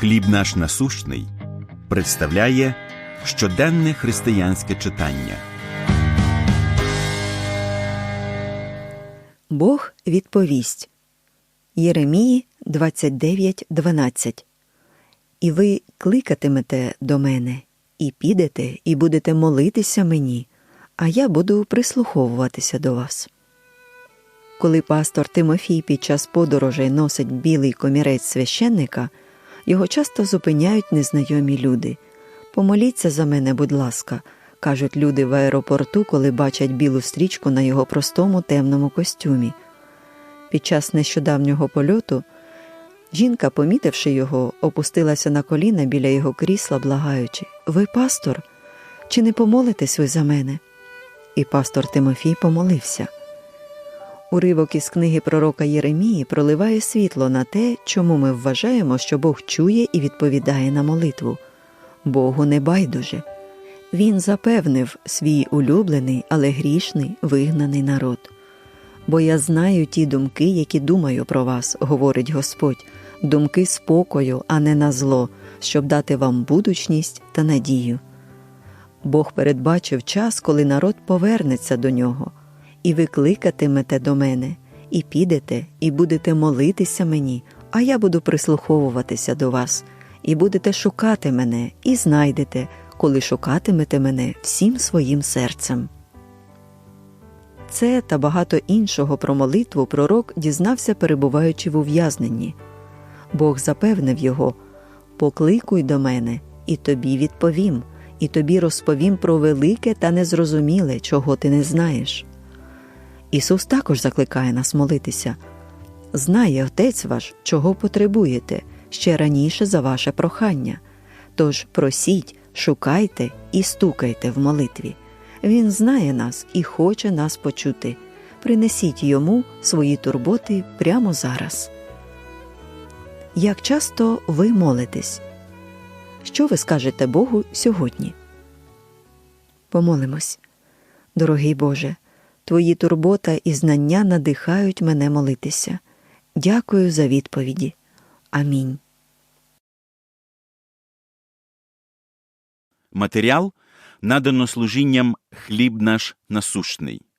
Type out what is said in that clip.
Хліб наш насущний представляє щоденне християнське читання. Бог відповість. Єремії 29.12 І ви кликатимете до мене, і підете, і будете молитися мені, а я буду прислуховуватися до вас. Коли пастор Тимофій під час подорожей носить білий комірець священника, його часто зупиняють незнайомі люди. Помоліться за мене, будь ласка, кажуть люди в аеропорту, коли бачать білу стрічку на його простому темному костюмі. Під час нещодавнього польоту жінка, помітивши його, опустилася на коліна біля його крісла, благаючи Ви пастор, чи не помолитесь ви за мене? І пастор Тимофій помолився. Уривок із книги пророка Єремії проливає світло на те, чому ми вважаємо, що Бог чує і відповідає на молитву. Богу не байдуже. Він запевнив свій улюблений, але грішний, вигнаний народ. Бо я знаю ті думки, які думаю про вас, говорить Господь, думки спокою, а не на зло, щоб дати вам будучність та надію. Бог передбачив час, коли народ повернеться до нього, і ви кликатимете до мене, і підете, і будете молитися мені, а я буду прислуховуватися до вас, і будете шукати мене, і знайдете, коли шукатимете мене всім своїм серцем. Це та багато іншого про молитву пророк дізнався, перебуваючи в ув'язненні. Бог запевнив його Покликуй до мене, і тобі відповім, і тобі розповім про велике та незрозуміле, чого ти не знаєш. Ісус також закликає нас молитися знає Отець ваш, чого потребуєте ще раніше за ваше прохання. Тож просіть, шукайте і стукайте в молитві. Він знає нас і хоче нас почути. Принесіть йому свої турботи прямо зараз. Як часто ви молитесь? Що ви скажете Богу сьогодні? Помолимось. Дорогий Боже, Твої турбота і знання надихають мене молитися. Дякую за відповіді. Амінь. Матеріал надано служінням Хліб наш насущний.